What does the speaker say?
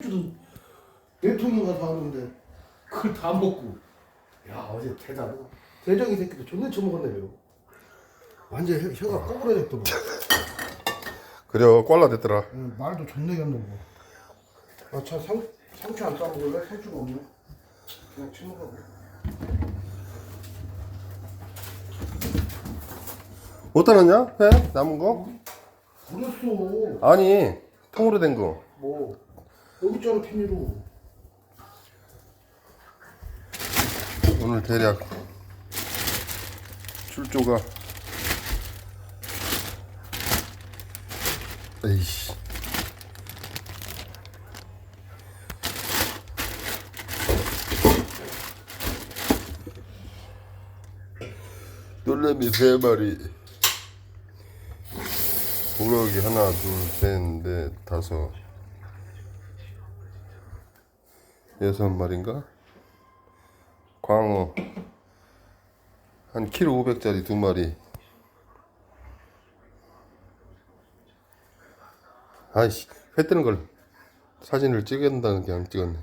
주도 네 통인가 사왔는데 그걸 다 먹고. 야 어제 대단하다 대정이 새끼도 존나 처먹었네요 완전 혀, 혀가 꼬부러졌더만. 그래 꼴라 됐더라. 응, 말도 존나 겼노 아차 상추 안 싸먹을래? 상추가 없네. 그냥 치먹어. 어디다 놨냐? 해? 남은 거? 버렸어. 아니 통으로 된거. 뭐 여기 있잖아 핀으로. 오늘 대략 출조가 에이씨. 놀래미 세 마리. 우럭이 하나 둘셋넷 다섯 여섯 마리인가? 광어. 한 키로 500짜리 두 마리. 아이씨 회 뜨는 걸 사진을 찍은다는 게 안 찍었네